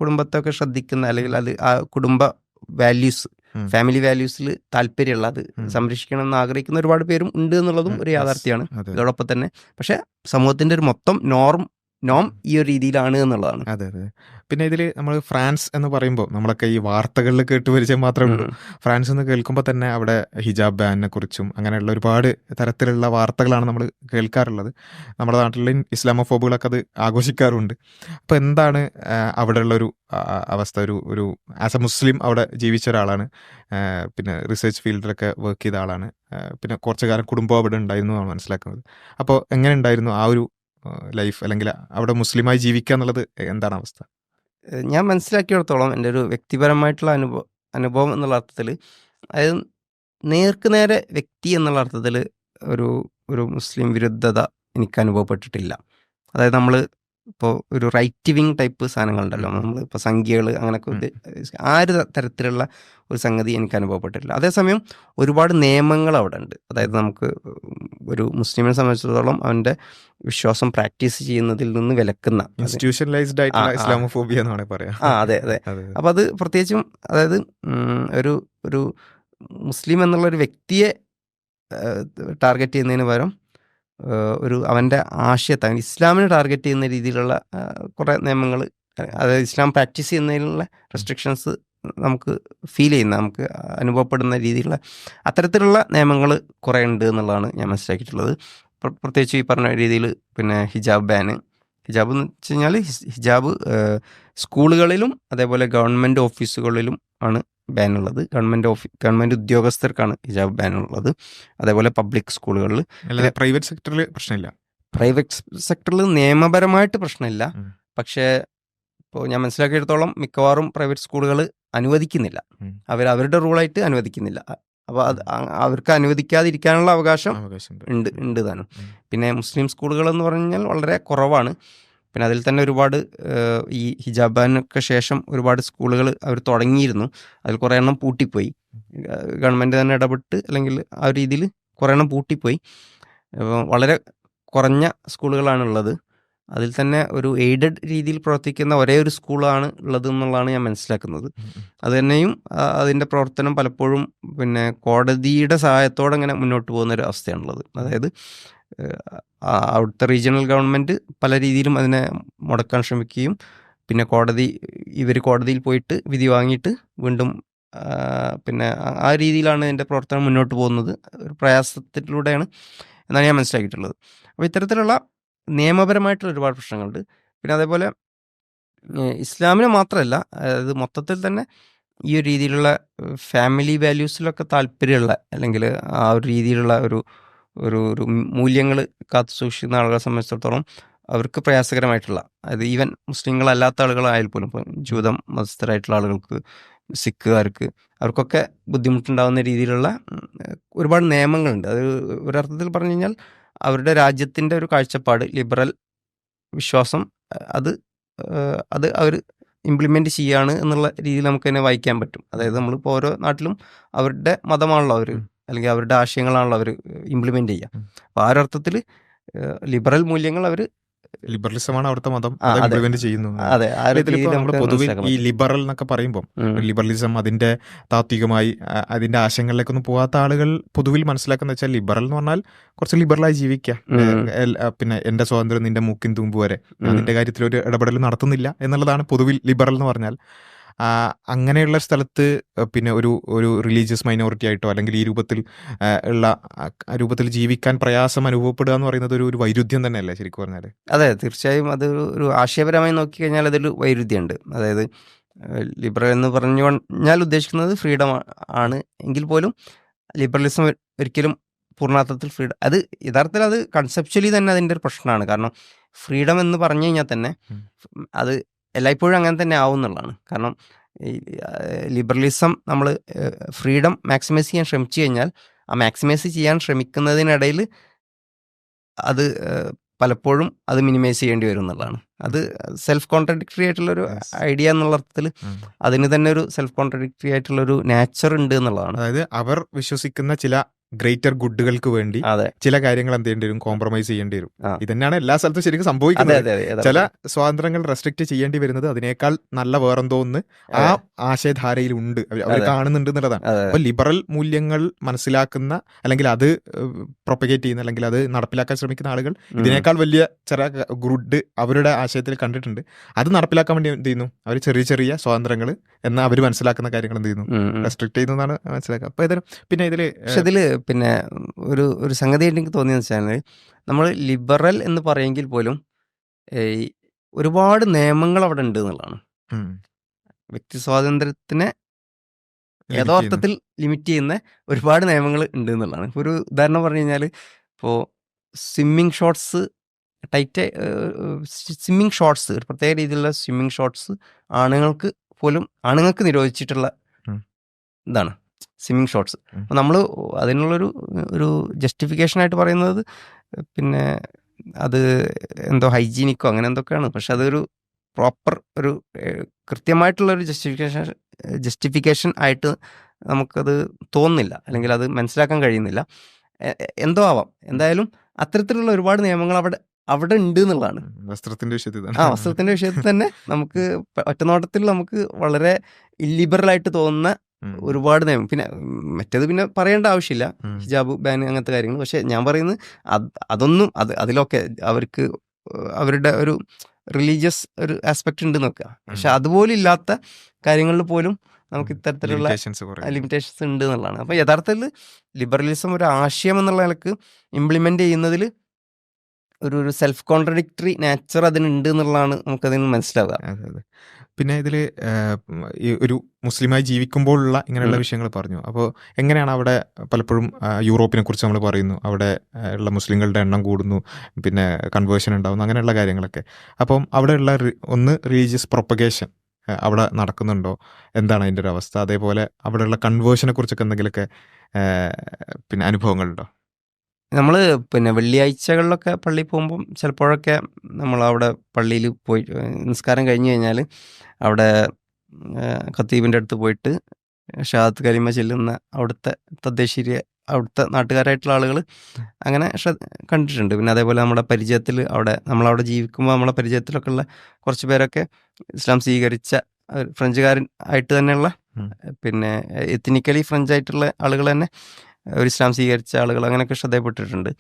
കുടുംബത്തൊക്കെ ശ്രദ്ധിക്കുന്ന അല്ലെങ്കിൽ അത് ആ കുടുംബ വാല്യൂസ്. ഫാമിലി വാല്യൂസിൽ താല്പര്യമുള്ള അത് സംരക്ഷിക്കണം എന്ന് ആഗ്രഹിക്കുന്ന ഒരുപാട് പേരും ഉണ്ട് എന്നുള്ളതും ഒരു യാഥാർത്ഥ്യമാണ്. ഇതോടൊപ്പം തന്നെ പക്ഷെ സമൂഹത്തിന്റെ ഒരു മൊത്തം നോർം നോം ഈ ഒരു രീതിയിലാണ് എന്നുള്ളതാണ്. അതെ അതെ. പിന്നെ ഇതിൽ നമ്മൾ ഫ്രാൻസ് എന്ന് പറയുമ്പോൾ നമ്മളൊക്കെ ഈ വാർത്തകളിൽ കേട്ട് പരിചയം മാത്രമേ ഉള്ളൂ. ഫ്രാൻസ് എന്ന് കേൾക്കുമ്പോൾ തന്നെ അവിടെ ഹിജാബ് ബാനിനെ കുറിച്ചും അങ്ങനെയുള്ള ഒരുപാട് തരത്തിലുള്ള വാർത്തകളാണ് നമ്മൾ കേൾക്കാറുള്ളത്. നമ്മുടെ നാട്ടിൽ ഇസ്ലാമോഫോബുകളൊക്കെ അത് ആഘോഷിക്കാറുണ്ട്. അപ്പോൾ എന്താണ് അവിടെ അവിടെയുള്ള ഒരു അവസ്ഥ ഒരു ഒരു ആസ് എ മുസ്ലിം അവിടെ ജീവിച്ച ഒരാളാണ്. പിന്നെ റിസർച്ച് ഫീൽഡിലൊക്കെ വർക്ക് ചെയ്ത ആളാണ്. പിന്നെ കുറച്ചു കാലം കുടുംബം അവിടെ ഉണ്ടായിരുന്നു എന്നാണ് മനസ്സിലാക്കുന്നത്. അപ്പോൾ എങ്ങനെ ഉണ്ടായിരുന്നു ആ ഒരു ലൈഫ് അല്ലെങ്കിൽ അവിടെ മുസ്ലിമായി ജീവിക്കുക എന്നുള്ളത് എന്താണ് അവസ്ഥ? ഞാൻ മനസ്സിലാക്കിയിടത്തോളം എന്റെ ഒരു വ്യക്തിപരമായിട്ടുള്ള അനുഭവം അനുഭവം എന്നുള്ള അർത്ഥത്തിൽ അതായത് നേർക്ക് നേരെ വ്യക്തി എന്നുള്ള അർത്ഥത്തിൽ ഒരു ഒരു മുസ്ലിം വിരുദ്ധത എനിക്ക് അനുഭവപ്പെട്ടിട്ടില്ല. അതായത് നമ്മൾ ഇപ്പോൾ ഒരു റൈറ്റ് വിങ് ടൈപ്പ് സാധനങ്ങളുണ്ടല്ലോ. നമ്മൾ ഇപ്പോൾ സംഖ്യകൾ അങ്ങനെയൊക്കെ ആ ഒരു തരത്തിലുള്ള ഒരു സംഗതി എനിക്ക് അനുഭവപ്പെട്ടിട്ടില്ല. അതേസമയം ഒരുപാട് നിയമങ്ങൾ അവിടെ ഉണ്ട് അതായത് നമുക്ക് ഒരു മുസ്ലിമിനെ സംബന്ധിച്ചിടത്തോളം അവന്റെ വിശ്വാസം പ്രാക്ടീസ് ചെയ്യുന്നതിൽ നിന്ന് വിലക്കുന്ന ഇൻസ്റ്റിറ്റ്യൂഷനലൈസ്ഡ് ആയിട്ടുള്ള. ഇസ്ലാമോഫോബിയ എന്നാണ് പറയാ. ആ അതെ അതെ. അപ്പോൾ അത്. പ്രത്യേകിച്ചും അതായത് ഒരു ഒരു മുസ്ലിം എന്നുള്ള ഒരു വ്യക്തിയെ ടാർഗറ്റ് ചെയ്യുന്നതിന് പകരം ഒരു അവന്റെ ആശയത്തെ അവൻ ഇസ്ലാമിനെ ടാർഗറ്റ് ചെയ്യുന്ന രീതിയിലുള്ള കുറേ നിയമങ്ങൾ അതായത് ഇസ്ലാം പ്രാക്ടീസ് ചെയ്യുന്നതിനുള്ള റെസ്ട്രിക്ഷൻസ് നമുക്ക് ഫീൽ ചെയ്യുന്ന നമുക്ക് അനുഭവപ്പെടുന്ന രീതിയിലുള്ള അത്തരത്തിലുള്ള നിയമങ്ങൾ കുറേ ഉണ്ട് എന്നുള്ളതാണ് ഞാൻ മനസ്സിലാക്കിയിട്ടുള്ളത്. പ്രത്യേകിച്ച് ഈ പറഞ്ഞ രീതിയിൽ പിന്നെ ഹിജാബ് ബാന്. ഹിജാബ് എന്ന് വെച്ച് കഴിഞ്ഞാൽ ഹിജാബ് സ്കൂളുകളിലും അതേപോലെ ഗവൺമെന്റ് ഓഫീസുകളിലും ആണ് ബാനുള്ളത് ഗവൺമെന്റ് ഓഫീസ് ഗവൺമെന്റ് ഉദ്യോഗസ്ഥർക്കാണ് ഹിജാബ് ബാനുള്ളത് അതേപോലെ പബ്ലിക് സ്കൂളുകളിൽ അല്ലാതെ പ്രൈവറ്റ് സെക്ടറിൽ പ്രശ്നമില്ല? പ്രൈവറ്റ് സെക്ടറിൽ നിയമപരമായിട്ട് പ്രശ്നമില്ല. പക്ഷേ ഇപ്പോൾ ഞാൻ മനസ്സിലാക്കിയെടുത്തോളം മിക്കവാറും പ്രൈവറ്റ് സ്കൂളുകൾ അനുവദിക്കുന്നില്ല. അവർ അവരുടെ റൂളായിട്ട് അനുവദിക്കുന്നില്ല. അപ്പോൾ അത് അവർക്ക് അനുവദിക്കാതിരിക്കാനുള്ള അവകാശം ഉണ്ട്. ഉണ്ട് താനും. പിന്നെ മുസ്ലിം സ്കൂളുകൾ എന്ന് പറഞ്ഞാൽ വളരെ കുറവാണ്. പിന്നെ അതിൽ തന്നെ ഒരുപാട് ഈ ഹിജാബാനൊക്കെ ശേഷം ഒരുപാട് സ്കൂളുകൾ അവർ തുടങ്ങിയിരുന്നു. അതിൽ കുറേ എണ്ണം പൂട്ടിപ്പോയി. ഗവൺമെന്റ് തന്നെ ഇടപെട്ട് അല്ലെങ്കിൽ ആ ഒരു രീതിയിൽ കുറേ എണ്ണം പൂട്ടിപ്പോയി. വളരെ കുറഞ്ഞ സ്കൂളുകളാണുള്ളത്. അതിൽ തന്നെ ഒരു എയ്ഡഡ് രീതിയിൽ പ്രവർത്തിക്കുന്ന ഒരേ ഒരു സ്കൂളാണ് ഉള്ളത് എന്നുള്ളതാണ് ഞാൻ മനസ്സിലാക്കുന്നത്. അത് തന്നെയും അതിന്റെ പ്രവർത്തനം പലപ്പോഴും പിന്നെ കോടതിയുടെ സഹായത്തോടെ ഇങ്ങനെ മുന്നോട്ട് പോകുന്ന ഒരു അവസ്ഥയാണുള്ളത്. അതായത് അവിടുത്തെ റീജിയണൽ ഗവൺമെന്റ് പല രീതിയിലും അതിനെ മുടക്കാൻ ശ്രമിക്കുകയും പിന്നെ കോടതി ഇവർ കോടതിയിൽ പോയിട്ട് വിധി വാങ്ങിയിട്ട് വീണ്ടും പിന്നെ ആ- രീതിയിലാണ് എന്റെ പ്രവർത്തനം മുന്നോട്ട് പോകുന്നത്. ഒരു പ്രയാസത്തിലൂടെയാണ് എന്നാണ് ഞാൻ മനസ്സിലാക്കിയിട്ടുള്ളത്. അപ്പോൾ ഇത്തരത്തിലുള്ള നിയമപരമായിട്ടുള്ള ഒരുപാട് പ്രശ്നങ്ങളുണ്ട്. പിന്നെ അതേപോലെ ഇസ്ലാമിന് മാത്രമല്ല അതായത് മൊത്തത്തിൽ തന്നെ ഈ ഒരു രീതിയിലുള്ള ഫാമിലി വാല്യൂസിലൊക്കെ താല്പര്യമുള്ള അല്ലെങ്കിൽ ആ ഒരു രീതിയിലുള്ള ഒരു ഒരു ഒരു മൂല്യങ്ങൾ കാത്തു സൂക്ഷിക്കുന്ന ആളുകളെ സംബന്ധിച്ചിടത്തോളം അവർക്ക് പ്രയാസകരമായിട്ടുള്ള അതായത് ഈവൻ മുസ്ലിങ്ങളല്ലാത്ത ആളുകളായാൽ പോലും ഇപ്പം ജൂതം മതസ്ഥരായിട്ടുള്ള ആളുകൾക്ക് സിഖുകാർക്ക് അവർക്കൊക്കെ ബുദ്ധിമുട്ടുണ്ടാകുന്ന രീതിയിലുള്ള ഒരുപാട് നിയമങ്ങളുണ്ട്. അത് ഒരർത്ഥത്തിൽ പറഞ്ഞു കഴിഞ്ഞാൽ അവരുടെ രാജ്യത്തിന്റെ ഒരു കാഴ്ചപ്പാട് ലിബറൽ വിശ്വാസം അത് അത് അവർ ഇംപ്ലിമെന്റ് ചെയ്യാണ് എന്നുള്ള രീതിയിൽ നമുക്ക് തന്നെ വായിക്കാൻ പറ്റും. അതായത് നമ്മളിപ്പോൾ ഓരോ നാട്ടിലും അവരുടെ മതമാണല്ലോ അവർ. അല്ലെങ്കിൽ അവരുടെ ആശയങ്ങളാണല്ലോ അവർ ഇംപ്ലിമെന്റ് ചെയ്യുക. അപ്പോൾ ആ ഒരു അർത്ഥത്തിൽ ലിബറൽ മൂല്യങ്ങൾ അവർ ലിബറലിസമാണ് അവിടുത്തെ മതം. ഇംപ്ലിമെന്റ് ചെയ്യുന്നു. അതെ. നമ്മൾ പൊതുവെ ഈ ലിബറൽ എന്നൊക്കെ പറയുമ്പോൾ ലിബറലിസം അതിന്റെ താത്വികമായി അതിന്റെ ആശയങ്ങളിലേക്കൊന്നും പോകാത്ത ആളുകൾ പൊതുവിൽ മനസ്സിലാക്കുന്ന വെച്ചാൽ ലിബറൽ എന്ന് പറഞ്ഞാൽ കുറച്ച് ലിബറലായി ജീവിക്കുക. പിന്നെ എന്റെ സ്വാതന്ത്ര്യം നിന്റെ മൂക്കിൻ തുമ്പ് വരെ. അതിന്റെ കാര്യത്തിൽ ഒരു ഇടപെടൽ നടത്തുന്നില്ല എന്നുള്ളതാണ് പൊതുവിൽ ലിബറൽ എന്ന് പറഞ്ഞാൽ. അങ്ങനെയുള്ള സ്ഥലത്ത് പിന്നെ ഒരു ഒരു റിലീജിയസ് മൈനോറിറ്റി ആയിട്ടോ അല്ലെങ്കിൽ ഈ രൂപത്തിൽ ഉള്ള രൂപത്തിൽ ജീവിക്കാൻ പ്രയാസം അനുഭവപ്പെടുക എന്ന് പറയുന്നത് ഒരു ഒരു വൈരുദ്ധ്യം തന്നെയല്ലേ ശരിക്കും പറഞ്ഞാൽ അതെ തീർച്ചയായും അത് ഒരു ആശയപരമായി നോക്കിക്കഴിഞ്ഞാൽ അതൊരു വൈരുദ്ധ്യമുണ്ട്. അതായത് ലിബറൽ എന്ന് പറഞ്ഞു ഞാൻ ഉദ്ദേശിക്കുന്നത് ഫ്രീഡം ആണ് എങ്കിൽ പോലും ലിബറലിസം ഒരിക്കലും പൂർണാർത്ഥത്തിൽ ഫ്രീഡം അത് യഥാർത്ഥത്തിൽ അത് കൺസെപ്ച്വലി തന്നെ അതിന്റെ ഒരു പ്രശ്നമാണ്. കാരണം ഫ്രീഡം എന്ന് പറഞ്ഞു കഴിഞ്ഞാൽ തന്നെ അത് എല്ലായ്പ്പോഴും അങ്ങനെ തന്നെ ആവും എന്നുള്ളതാണ് കാരണം ലിബറലിസം നമ്മൾ ഫ്രീഡം മാക്സിമൈസ് ചെയ്യാൻ ശ്രമിച്ചു കഴിഞ്ഞാൽ ആ മാക്സിമൈസ് ചെയ്യാൻ ശ്രമിക്കുന്നതിനിടയിൽ അത് പലപ്പോഴും അത് മിനിമൈസ് ചെയ്യേണ്ടി വരും എന്നുള്ളതാണ് അത് സെൽഫ് കോൺട്രഡിക്ടറി ആയിട്ടുള്ള ഒരു Yes. ഐഡിയ എന്നുള്ള അർത്ഥത്തിൽ. അതിന് തന്നെ ഒരു സെൽഫ് കോൺട്രഡിക്ടറി ആയിട്ടുള്ള ഒരു നാച്ചർ ഉണ്ട് എന്നുള്ളതാണ് അതായത് അവർ വിശ്വസിക്കുന്ന ചില ഗ്രേറ്റർ ഗുഡുകൾക്ക് വേണ്ടി ചില കാര്യങ്ങൾ എന്ത് ചെയ്യേണ്ടി വരും? കോംപ്രമൈസ് ചെയ്യേണ്ടി വരും. ഇതന്നെയാണ് എല്ലാ സ്ഥലത്തും ശരിക്കും സംഭവിക്കുന്നത്. ചില സ്വാതന്ത്ര്യങ്ങൾ റെസ്ട്രിക്ട് ചെയ്യേണ്ടി വരുന്നത് അതിനേക്കാൾ നല്ല വേറെന്തോ ഒന്ന് ആ. ആശയധാരയിൽ ഉണ്ട്. അവർ കാണുന്നുണ്ട് എന്നുള്ളതാണ്. അപ്പൊ ലിബറൽ മൂല്യങ്ങൾ മനസ്സിലാക്കുന്ന അല്ലെങ്കിൽ അത് പ്രൊപ്പഗേറ്റ് ചെയ്യുന്ന അല്ലെങ്കിൽ അത് നടപ്പിലാക്കാൻ ശ്രമിക്കുന്ന ആളുകൾ ഇതിനേക്കാൾ വലിയ ചില ഗുഡ് അവരുടെ ആശയത്തിൽ കണ്ടിട്ടുണ്ട്. അത് നടപ്പിലാക്കാൻ വേണ്ടി എന്ത് ചെയ്യുന്നു? അവർ ചെറിയ ചെറിയ സ്വാതന്ത്ര്യങ്ങൾ എന്നാൽ അവർ മനസ്സിലാക്കുന്ന കാര്യങ്ങൾ എന്ത് ചെയ്യുന്നു. റെസ്ട്രിക്ട് ചെയ്യുന്നതാണ് മനസ്സിലാക്കുക അപ്പോൾ ഇതിന് പിന്നെ ഇതിൽ പക്ഷെ ഇതിൽ പിന്നെ ഒരു ഒരു സംഗതി എനിക്ക് തോന്നിയെന്ന് വെച്ചാൽ നമ്മൾ ലിബറൽ എന്ന് പറയുമെങ്കിൽ പോലും ഒരുപാട് നിയമങ്ങൾ അവിടെ ഉണ്ട് എന്നുള്ളതാണ്. വ്യക്തി സ്വാതന്ത്ര്യത്തിനെ യഥാർത്ഥത്തിൽ ലിമിറ്റ് ചെയ്യുന്ന ഒരുപാട് നിയമങ്ങൾ ഉണ്ട് എന്നുള്ളതാണ്. ഇപ്പോൾ ഒരു ഉദാഹരണം പറഞ്ഞു കഴിഞ്ഞാൽ ഇപ്പോൾ swimming shorts tight swimming shorts ഒരു പ്രത്യേക രീതിയിലുള്ള സ്വിമ്മിങ് ഷോർട്സ് ആണുങ്ങൾക്ക് പോലും ആണുങ്ങൾക്ക് നിരോധിച്ചിട്ടുള്ള. ഇതാണ് സ്വിമ്മിങ് ഷോർട്സ് അപ്പം അപ്പോൾ നമ്മൾ അതിനുള്ളൊരു ഒരു ജസ്റ്റിഫിക്കേഷൻ ആയിട്ട് പറയുന്നത് പിന്നെ അത് എന്തോ ഹൈജീനിക്കോ അങ്ങനെ എന്തൊക്കെയാണ്. പക്ഷെ അതൊരു പ്രോപ്പർ ഒരു കൃത്യമായിട്ടുള്ളൊരു കൃത്യമായിട്ടുള്ള ഒരു ജസ്റ്റിഫിക്കേഷൻ ജസ്റ്റിഫിക്കേഷൻ ആയിട്ട് നമുക്കത് തോന്നുന്നില്ല. അല്ലെങ്കിൽ അത് മനസ്സിലാക്കാൻ കഴിയുന്നില്ല. എന്തോ ആവാം. എന്തായാലും അത്തരത്തിലുള്ള ഒരുപാട് നിയമങ്ങൾ അവിടെ അവിടെ ഉണ്ട് എന്നുള്ളതാണ്. വസ്ത്രത്തിന്റെ വിഷയത്തിൽ ആ വസ്ത്രത്തിന്റെ വിഷയത്തിൽ തന്നെ നമുക്ക് ഒറ്റനോട്ടത്തിൽ നമുക്ക് വളരെ ഇല്ലിബറൽ ആയിട്ട് തോന്നുന്ന ഒരുപാട് നിയമം. പിന്നെ മറ്റേത് പിന്നെ പറയേണ്ട ആവശ്യമില്ല. ഹിജാബ് ബാൻ അങ്ങനത്തെ കാര്യങ്ങൾ. പക്ഷെ ഞാൻ പറയുന്നത് അത് അതൊന്നും അത് അതിലൊക്കെ അവർക്ക് അവരുടെ ഒരു റിലീജിയസ് ഒരു ആസ്പെക്ട് ഉണ്ട് നോക്കുക പക്ഷെ അതുപോലെ ഇല്ലാത്ത കാര്യങ്ങളിൽ പോലും നമുക്ക് ഇത്തരത്തിലുള്ള ലിമിറ്റേഷൻസ് ഉണ്ട് എന്നുള്ളതാണ്. അപ്പൊ യഥാർത്ഥത്തിൽ ലിബറലിസം ഒരു ആശയം എന്നുള്ള നിലയ്ക്ക് ഇംപ്ലിമെന്റ് ചെയ്യുന്നതിൽ ഒരു ഒരു സെൽഫ് കോൺട്രഡിക്ടറി നാച്ചർ അതിനുണ്ട് എന്നുള്ളതാണ് നമുക്കതിന് മനസ്സിലാവുക. അതെ അതെ. പിന്നെ ഇതിൽ ഒരു മുസ്ലിമായി ജീവിക്കുമ്പോഴുള്ള ഇങ്ങനെയുള്ള. വിഷയങ്ങൾ പറഞ്ഞു. അപ്പോൾ എങ്ങനെയാണ് അവിടെ പലപ്പോഴും യൂറോപ്പിനെ കുറിച്ച് നമ്മൾ പറയുന്നു. അവിടെ ഉള്ള മുസ്ലിങ്ങളുടെ എണ്ണം കൂടുന്നു. പിന്നെ കൺവേർഷൻ ഉണ്ടാവുന്നു. അങ്ങനെയുള്ള കാര്യങ്ങളൊക്കെ. അപ്പം അവിടെയുള്ള ഒന്ന് റിലീജിയസ് പ്രൊപ്പഗേഷൻ അവിടെ നടക്കുന്നുണ്ടോ? എന്താണ് അതിന്റെ ഒരു അവസ്ഥ? അതേപോലെ അവിടെയുള്ള കൺവേർഷനെ കുറിച്ചൊക്കെ എന്തെങ്കിലുമൊക്കെ പിന്നെ അനുഭവങ്ങളുണ്ടോ? നമ്മൾ പിന്നെ വെള്ളിയാഴ്ചകളിലൊക്കെ പള്ളി പോകുമ്പം ചിലപ്പോഴൊക്കെ നമ്മൾ അവിടെ പള്ളിയിൽ പോയി നിസ്കാരം കഴിഞ്ഞ് കഴിഞ്ഞാൽ അവിടെ ഖത്തീബിന്റെ അടുത്ത് പോയിട്ട് ഷാദത്ത് കലിമ ചെല്ലുന്ന അവിടുത്തെ തദ്ദേശീയ അവിടുത്തെ നാട്ടുകാരായിട്ടുള്ള ആളുകൾ അങ്ങനെ കണ്ടിട്ടുണ്ട്. പിന്നെ അതേപോലെ നമ്മുടെ പരിചയത്തിൽ അവിടെ നമ്മളവിടെ ജീവിക്കുമ്പോൾ നമ്മളെ പരിചയത്തിലൊക്കെ ഉള്ള കുറച്ച് പേരൊക്കെ ഇസ്ലാം സ്വീകരിച്ച ഫ്രഞ്ചുകാരൻ ആയിട്ട് തന്നെയുള്ള പിന്നെ എത്തിനിക്കലി ഫ്രഞ്ച് ആയിട്ടുള്ള ആളുകൾ തന്നെ ഒരു ഇസ്ലാം സ്വീകരിച്ച ആളുകൾ അങ്ങനെയൊക്കെ ശ്രദ്ധയപ്പെട്ടിട്ടുണ്ട്.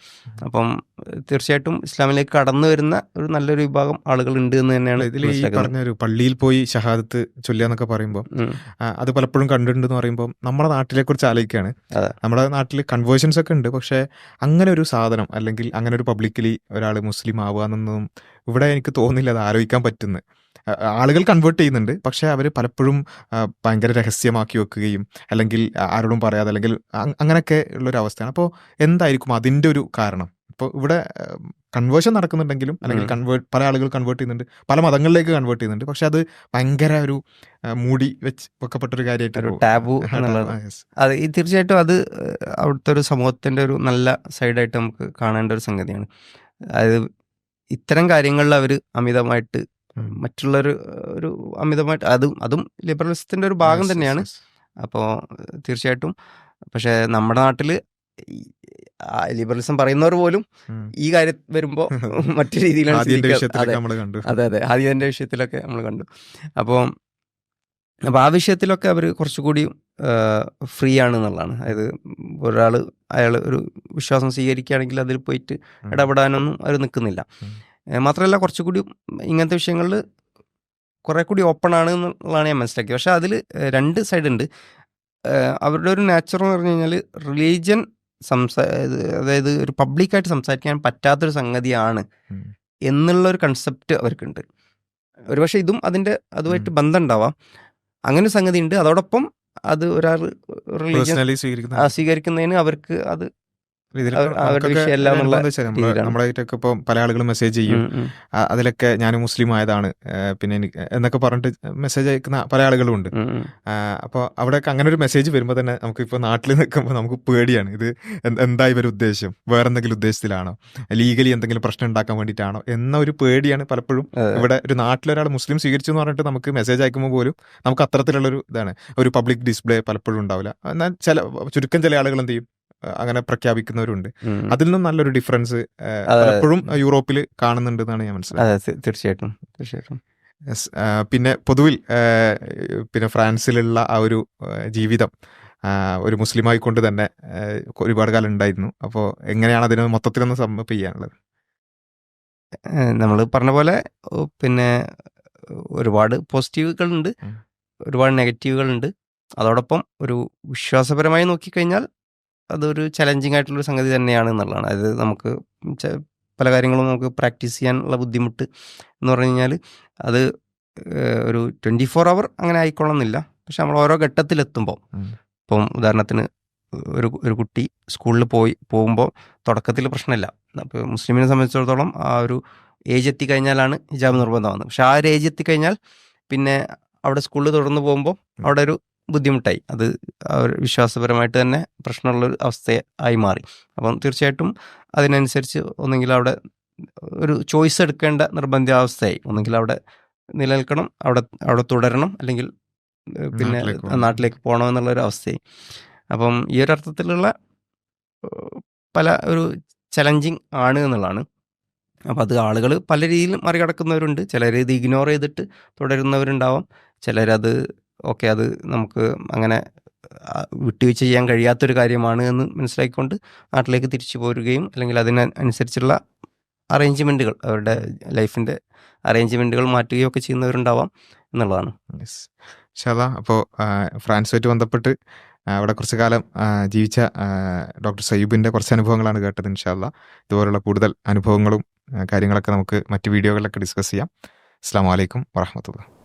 അപ്പം തീർച്ചയായിട്ടും ഇസ്ലാമിലേക്ക് കടന്നു വരുന്ന ഒരു നല്ലൊരു വിഭാഗം ആളുകൾ ഉണ്ട് എന്ന് തന്നെയാണ് ഇതിൽ ഈ പറഞ്ഞ ഒരു പള്ളിയിൽ പോയി ഷഹാദത്ത് ചൊല്ലുക എന്നൊക്കെ പറയുമ്പോൾ. അത് പലപ്പോഴും കണ്ടിട്ടുണ്ടെന്ന് പറയുമ്പോൾ നമ്മുടെ നാട്ടിലെ കുറിച്ച് ആലോചിക്കുകയാണ് നമ്മുടെ നാട്ടിൽ കൺവേർഷൻസ് ഒക്കെ ഉണ്ട് പക്ഷേ അങ്ങനെ ഒരു സാധനം അല്ലെങ്കിൽ അങ്ങനെ ഒരു പബ്ലിക്കലി ഒരാൾ മുസ്ലിം ആവുക എന്നൊന്നും ഇവിടെ എനിക്ക് തോന്നില്ല അത് ആലോചിക്കാൻ പറ്റുന്നു ആ, ആളുകൾ കൺവേർട്ട് ചെയ്യുന്നുണ്ട് പക്ഷേ അവർ പലപ്പോഴും ഭയങ്കര രഹസ്യമാക്കി വെക്കുകയും അല്ലെങ്കിൽ ആരോടും പറയാതെ അല്ലെങ്കിൽ അങ്ങനെയൊക്കെ ഉള്ളൊരു അവസ്ഥയാണ് അപ്പോൾ എന്തായിരിക്കും അതിന്റെ ഒരു കാരണം ഇപ്പോൾ ഇവിടെ കൺവേർഷൻ നടക്കുന്നുണ്ടെങ്കിലും അല്ലെങ്കിൽ. കൺവേർട്ട് പല ആളുകൾ കൺവേർട്ട് ചെയ്യുന്നുണ്ട് പല മതങ്ങളിലേക്ക് കൺവേർട്ട് ചെയ്യുന്നുണ്ട് പക്ഷെ അത് ഭയങ്കര ഒരു മൂടി വെച്ച് വെക്കപ്പെട്ടൊരു കാര്യമായിട്ട്. ടാബു അത് ഈ തീർച്ചയായിട്ടും അത് അവിടുത്തെ ഒരു സമൂഹത്തിന്റെ ഒരു നല്ല സൈഡായിട്ട് നമുക്ക് കാണേണ്ട ഒരു സംഗതിയാണ് അതായത് ഇത്തരം കാര്യങ്ങളിൽ അവർ അമിതമായിട്ട്. മറ്റുള്ളൊരു ഒരു അമിതമായിട്ട് അതും അതും ലിബറലിസത്തിന്റെ ഒരു ഭാഗം തന്നെയാണ്. അപ്പോൾ തീർച്ചയായിട്ടും പക്ഷേ നമ്മുടെ നാട്ടിൽ ലിബറലിസം പറയുന്നവർ പോലും ഈ കാര്യം വരുമ്പോൾ മറ്റു രീതിയിലാണ് അതെ. അതെ ആദ്യന്റെ വിഷയത്തിലൊക്കെ നമ്മൾ കണ്ടു. അപ്പോൾ അപ്പോൾ ആ വിഷയത്തിലൊക്കെ അവർ കുറച്ചുകൂടി ഫ്രീ ആണ് എന്നുള്ളതാണ്. അതായത് ഒരാൾ അയാൾ ഒരു വിശ്വാസം സ്വീകരിക്കുകയാണെങ്കിൽ അതിൽ പോയിട്ട്. ഇടപെടാനൊന്നും അവർ നിൽക്കുന്നില്ല മാത്രമല്ല കുറച്ചുകൂടി ഇങ്ങനത്തെ വിഷയങ്ങളിൽ കുറെ കൂടി ഓപ്പൺ ആണ് എന്നുള്ളതാണ് ഞാൻ മനസ്സിലാക്കിയത്. പക്ഷേ അതിൽ രണ്ട് സൈഡ് ഉണ്ട് അവരുടെ ഒരു നാച്ചർ എന്ന് പറഞ്ഞു കഴിഞ്ഞാൽ റിലീജിയൻ സംസാ അതായത് ഒരു പബ്ലിക്കായിട്ട് സംസാരിക്കാൻ പറ്റാത്തൊരു സംഗതിയാണ് എന്നുള്ള ഒരു കൺസെപ്റ്റ് അവർക്കുണ്ട്. ഒരുപക്ഷെ ഇതും അതിന്റെ അതുമായിട്ട് ബന്ധം ഉണ്ടാവാം അങ്ങനെ ഒരു സംഗതി ഉണ്ട് അതോടൊപ്പം അത് ഒരാൾ റിലീജിയൻ സ്വീകരിക്കുന്നതിന് അവർക്ക് അത് നമ്മളായിട്ടൊക്കെ ഇപ്പോൾ പല ആളുകളും മെസ്സേജ് ചെയ്യും. അതിലൊക്കെ ഞാൻ മുസ്ലിം ആയതാണ്. പിന്നെ എനിക്ക് എന്നൊക്കെ പറഞ്ഞിട്ട് മെസ്സേജ് അയക്കുന്ന പല ആളുകളും ഉണ്ട്. അപ്പോൾ അവിടെയൊക്കെ അങ്ങനെ ഒരു മെസ്സേജ് വരുമ്പോൾ തന്നെ നമുക്ക് ഇപ്പൊ നാട്ടിൽ നിൽക്കുമ്പോൾ നമുക്ക് പേടിയാണ്. ഇത് എന്ത് ഇവർ ഉദ്ദേശം? വേറെ എന്തെങ്കിലും ഉദ്ദേശത്തിലാണോ? ലീഗലി എന്തെങ്കിലും പ്രശ്നം ഉണ്ടാക്കാൻ വേണ്ടിയിട്ടാണോ? എന്ന ഒരു പേടിയാണ് പലപ്പോഴും ഇവിടെ ഒരു നാട്ടിലൊരാൾ മുസ്ലിം സ്വീകരിച്ചു എന്ന് പറഞ്ഞിട്ട് നമുക്ക് മെസ്സേജ് അയക്കുമ്പോൾ പോലും നമുക്ക് അത്തരത്തിലുള്ളൊരു ഇതാണ്. ഒരു പബ്ലിക് ഡിസ്പ്ലേ പലപ്പോഴും ഉണ്ടാവില്ല. എന്നാൽ ചില ചുരുക്കം ചില ആളുകൾ എന്ത് ചെയ്യും? അങ്ങനെ പ്രഖ്യാപിക്കുന്നവരുണ്ട്. അതിൽ നിന്നും നല്ലൊരു ഡിഫറൻസ് എപ്പോഴും പലപ്പോഴും യൂറോപ്പിൽ കാണുന്നുണ്ട് എന്നാണ് ഞാൻ മനസ്സിലായത് തീർച്ചയായിട്ടും തീർച്ചയായിട്ടും. പിന്നെ പൊതുവിൽ പിന്നെ ഫ്രാൻസിലുള്ള ആ ഒരു ജീവിതം ഒരു മുസ്ലിമായി കൊണ്ട് തന്നെ ഒരുപാട് കാലം ഉണ്ടായിരുന്നു. അപ്പോൾ എങ്ങനെയാണ് അതിനെ മൊത്തത്തിലൊന്ന് സമ്മപ്പ് ചെയ്യാനുള്ളത്? നമ്മൾ പറഞ്ഞ പോലെ പിന്നെ ഒരുപാട് പോസിറ്റീവുകളുണ്ട്. ഒരുപാട് നെഗറ്റീവുകളുണ്ട്. അതോടൊപ്പം ഒരു വിശ്വാസപരമായി നോക്കിക്കഴിഞ്ഞാൽ അതൊരു ചലഞ്ചിങ് ആയിട്ടുള്ളൊരു സംഗതി തന്നെയാണ് എന്നുള്ളതാണ്. അതായത് നമുക്ക് പല കാര്യങ്ങളും നമുക്ക് പ്രാക്ടീസ് ചെയ്യാനുള്ള ബുദ്ധിമുട്ട് എന്ന് പറഞ്ഞു കഴിഞ്ഞാൽ അത് ഒരു ട്വന്റി ഫോർ അവർ അങ്ങനെ ആയിക്കൊള്ളുന്നില്ല. പക്ഷെ നമ്മൾ ഓരോ ഘട്ടത്തിലെത്തുമ്പോൾ. ഇപ്പം ഉദാഹരണത്തിന് ഒരു ഒരു കുട്ടി സ്കൂളിൽ പോയി പോകുമ്പോൾ തുടക്കത്തിൽ പ്രശ്നമില്ല. അപ്പോൾ മുസ്ലിമിനെ സംബന്ധിച്ചിടത്തോളം ആ ഒരു ഏജ് എത്തിക്കഴിഞ്ഞാലാണ് ഹിജാബ് നിർബന്ധമാകുന്നത് പക്ഷെ ആ ഒരു ഏജ് എത്തിക്കഴിഞ്ഞാൽ പിന്നെ അവിടെ സ്കൂളിൽ തുടർന്ന് പോകുമ്പോൾ അവിടെ ഒരു ബുദ്ധിമുട്ടായി. അത് വിശ്വാസപരമായിട്ട് തന്നെ പ്രശ്നമുള്ള ഒരു അവസ്ഥ ആയി മാറി. അപ്പം തീർച്ചയായിട്ടും അതിനനുസരിച്ച് ഒന്നെങ്കിൽ അവിടെ ഒരു ചോയ്സ് എടുക്കേണ്ട നിർബന്ധാവസ്ഥയായി ഒന്നെങ്കിൽ അവിടെ നിലനിൽക്കണം അവിടെ അവിടെ തുടരണം അല്ലെങ്കിൽ പിന്നെ നാട്ടിലേക്ക് പോകണം. എന്നുള്ള ഒരു അവസ്ഥയായി. അപ്പം ഈ ഒരു അർത്ഥത്തിലുള്ള പല ഒരു ചലഞ്ചിങ് ആണ് എന്നുള്ളതാണ്. അപ്പം അത് ആളുകൾ പല രീതിയിലും മറികടക്കുന്നവരുണ്ട്. ചിലർ ഇത് ഇഗ്നോർ ചെയ്തിട്ട് തുടരുന്നവരുണ്ടാവാം. ചിലരത് ഓക്കെ അത് നമുക്ക് അങ്ങനെ വിട്ടുവീഴ്ച ചെയ്യാൻ കഴിയാത്തൊരു കാര്യമാണ് എന്ന് മനസ്സിലാക്കിക്കൊണ്ട് നാട്ടിലേക്ക് തിരിച്ചു പോരുകയും അല്ലെങ്കിൽ അതിനനുസരിച്ചുള്ള അറേഞ്ച്മെന്റുകൾ അവരുടെ ലൈഫിന്റെ അറേഞ്ച്മെന്റുകൾ മാറ്റുകയും ഒക്കെ ചെയ്യുന്നവരുണ്ടാവാം എന്നുള്ളതാണ്. ശതാ അപ്പോൾ ഫ്രാൻസുമായിട്ട് ബന്ധപ്പെട്ട് അവിടെ കുറച്ച് കാലം ജീവിച്ച ഡോക്ടർ സയ്യൂബിന്റെ കുറച്ച് അനുഭവങ്ങളാണ് കേട്ടത് ഇൻഷാല്ല ഇതുപോലുള്ള കൂടുതൽ അനുഭവങ്ങളും കാര്യങ്ങളൊക്കെ നമുക്ക് മറ്റ് വീഡിയോകളിലൊക്കെ ഡിസ്കസ് ചെയ്യാം. അസ്സാം വലൈക്കും വാഹമത്തുള്ള